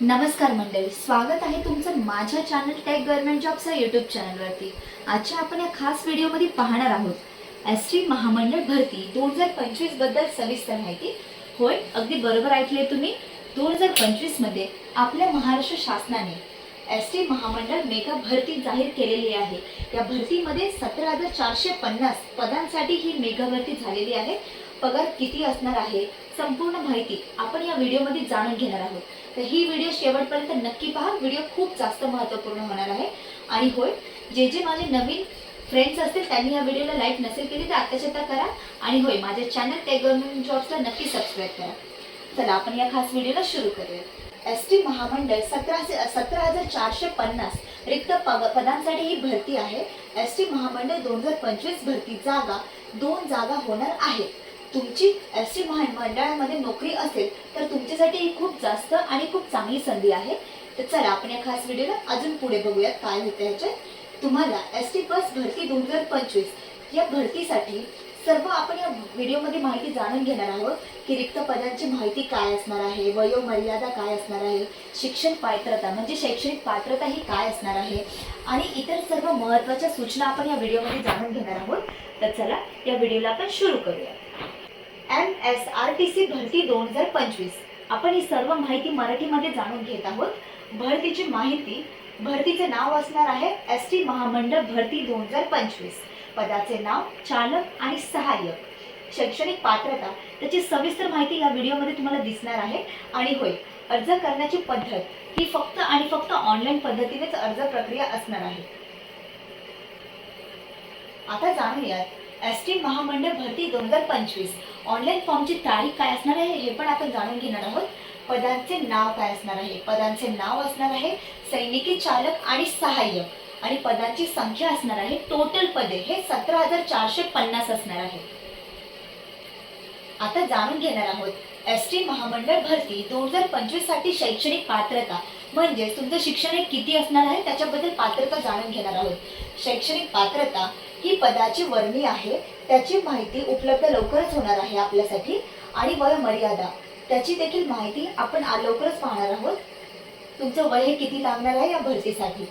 नमस्कार मंडळी स्वागत आहे तुमचं माझ्या चॅनल टेक गव्हर्नमेंट जॉबच्या यूट्यूब चॅनलवरती आजच्या आपण या खास व्हिडिओमध्ये पाहणार आहोत. एस टी महामंडळ भरती दोन हजार पंचवीसबद्दल सविस्तर माहिती. होय अगदी बरोबर ऐकले तुम्ही. दोन हजार पंचवीसमध्ये आपल्या महाराष्ट्र शासनाने एस टी महामंडळ मेगा भरती जाहीर केलेली आहे. या भरतीमध्ये सतरा हजार चारशे पन्नास पदांसाठी ही मेगा भरती झालेली आहे. पगार किती असणार आहे संपूर्ण माहिती आपण या व्हिडिओमध्ये जाणून घेणार आहोत. तर ही व्हिडिओ शेवटपर्यंत नक्की पहा. व्हिडिओ खूप जास्त महत्त्वपूर्ण होणार आहे. आणि होय जे जे माझे नवीन फ्रेंड्स असतील त्यांनी या व्हिडिओला लाईक नसेल केली तर आत्ताच्या आता करा. आणि होय माझे चॅनल ते गव्हर्नमेंट जॉब्सला नक्की सबस्क्राईब करा. चला आपण या खास व्हिडिओला सुरू करूया. एस टी महामंडळ सतराशे सतरा हजार चारशे पन्नास रिक्त पग- पदांसाठी ही भरती आहे. एस टी महामंडळ दोन हजार पंचवीस भरती जागा दोन जागा होणार आहे तुमची एस टी महामंडळामध्ये नोकरी असेल तर तुमच्यासाठी ही खूप जास्त आणि खूप चांगली संधी आहे. तर चला आपण या खास व्हिडिओला अजून पुढे बघूयात काय होतं ह्याच्यात. तुम्हाला एस टी बस भरती दोन हजार पंचवीस या भरतीसाठी सर्व आपण या व्हिडिओमध्ये माहिती जाणून घेणार आहोत की रिक्त पदांची माहिती काय असणार आहे वयोमर्यादा काय असणार आहे शिक्षण पात्रता म्हणजे शैक्षणिक पात्रता ही काय असणार आहे आणि इतर सर्व महत्त्वाच्या सूचना आपण या व्हिडिओमध्ये जाणून घेणार आहोत. तर चला या व्हिडिओला आपण सुरू करूया M S R T C भरती दोन हजार पंचवीस. आपण ही सर्व माहिती मराठीमध्ये जाणून घेत आहोत. भरतीची माहिती भरतीचे नाव असणार आहे एस टी महामंडळ भरती दोन हजार पंचवीस. पदाचे नाव चालक आणि सहाय्यक. शैक्षणिक पात्रता त्याची सविस्तर माहिती या व्हिडिओमध्ये तुम्हाला दिसणार आहे. आणि होय अर्ज करण्याची पद्धत ही फक्त आणि फक्त ऑनलाईन पद्धतीनेच अर्ज प्रक्रिया असणार आहे. आता जाणूयात एस टी महामंडळ भरती दोन हजार पंचवीस. ऑनलाईन फॉर्मची तारीख काय असणार आहे हे पण आपण जाणून घेणार आहोत. पदांचे नाव काय असणार आहे? पदांचे नाव असणार आहे सैनिकी चालक आणि सहाय्यक. आणि पदांची संख्या असणार आहे टोटल पदे. हे सतरा हजार चारशे पन्नास असणार आहे. आता जाणून घेणार आहोत. एस टी महामंडळ भरती दोन हजार पंचवीससाठी शैक्षणिक पात्रता. म्हणजे तुमचं शिक्षण हे किती असणार आहे त्याच्याबद्दल पात्रता जाणून घेणार आहोत. शैक्षणिक पात्रता ही पदाची वर्णी आहे. त्याची माहिती उपलब्ध लवकरच होणार आहे आपल्यासाठी. आणि वयोमर्यादा त्याची देखील माहिती आपण आ- लवकरच पाहणार आहोत. तुमचं वय हे किती लागणार आहे या भरतीसाठी?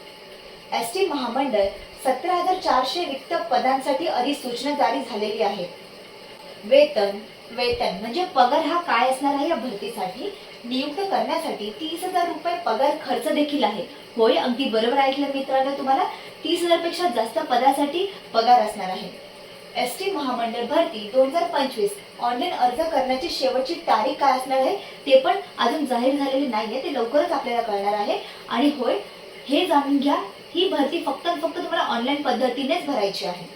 एस टी महामंडळ सतरा हजार चारशे रिक्त पदांसाठी अधिसूचना जारी झालेली आहे. वेतन वेतन. म्हणजे पगार हा काय असणार आहे या भरतीसाठी? नियुक्त करण्यासाठी तीस हजार रुपये पगार खर्च देखील आहे. होय अगदी बरोबर ऐकलं मित्रांनो तुम्हाला. तीस हजारपेक्षा जास्त पदासाठी पगार असणार आहे. एस टी महामंडळ भरती दोन हजार पंचवीस. ऑनलाईन अर्ज करण्याची शेवटची तारीख काय असणार आहे? ते पण अजून जाहीर झालेली नाहीये. ते लवकरच आपल्याला कळणार आहे. आणि होय हे जाणून घ्या. ही भरती फक्त फक्त तुम्हाला ऑनलाईन पद्धतीनेच भरायची आहे.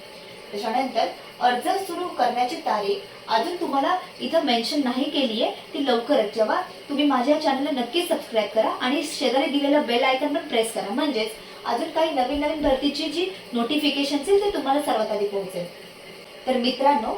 त्याच्यानंतर अर्ज सुरू करण्याची तारीख अजून तुम्हाला इथं मेन्शन नाही केली आहे ती लवकरच जेव्हा तुम्ही माझ्या चॅनलला नक्की सबस्क्राईब करा आणि शेजारी दिलेलं बेल आयकन पण प्रेस करा. म्हणजेच अजून काही नवीन नवीन भरतीची जी नोटिफिकेशन असेल ते तुम्हाला सर्वात आधी पोहोचेल. तर मित्रांनो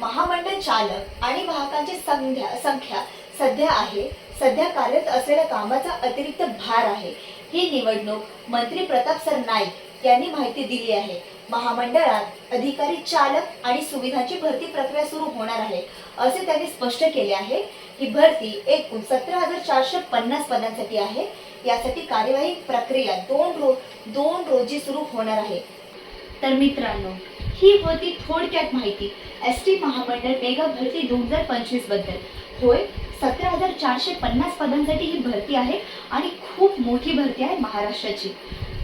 महामंडळ चालक आणि वाहकांची संख्या संख्या सध्या आहे. सध्या कार्यरत असलेल्या कामाचा अतिरिक्त भार आहे. ही निवडणूक मंत्री प्रताप सर नाईक यांनी माहिती दिली आहे. महामंडळात अधिकारी चालक आणि सुविधांची भरती प्रक्रिया सुरू होणार आहे. असे त्यांनी स्पष्ट केले आहे. ही भरती एकूण सतरा हजार चारशे पन्नास पदांसाठी आहे. यासाठी कार्यवाही प्रक्रिया दोन रो दोन रोजी सुरू होणार आहे. तर मित्रांनो ही होती थोडक्यात माहिती. एस टी महामंडळ मेगा भरती दोन हजार पंचवीसबद्दल. होय सतरा हजार चारशे पन्नास पदांसाठी ही भरती आहे आणि खूप मोठी भरती आहे महाराष्ट्राची.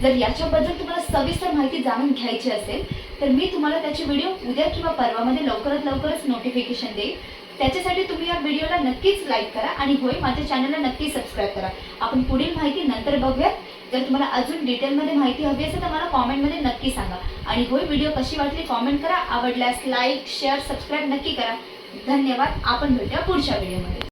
जर याच्याबद्दल तुम्हाला सविस्तर माहिती जाणून घ्यायची असेल तर मी तुम्हाला त्याची व्हिडिओ उद्या किंवा परवामध्ये लवकरात लवकरच नोटिफिकेशन देईल त्याच्यासाठी तुम्ही या व्हिडिओला नक्कीच लाईक करा आणि होय माझ्या चॅनलला नक्की सबस्क्राईब करा. आपण पुढील माहिती नंतर बघूयात. जर तुम्हाला अजून डिटेलमध्ये माहिती हवी असेल तर मला कॉमेंटमध्ये नक्की सांगा. आणि होय व्हिडिओ कशी वाटली कॉमेंट करा. आवडल्यास लाईक शेअर सबस्क्राईब नक्की करा. धन्यवाद. आपण भेटूया पुढच्या व्हिडिओमध्ये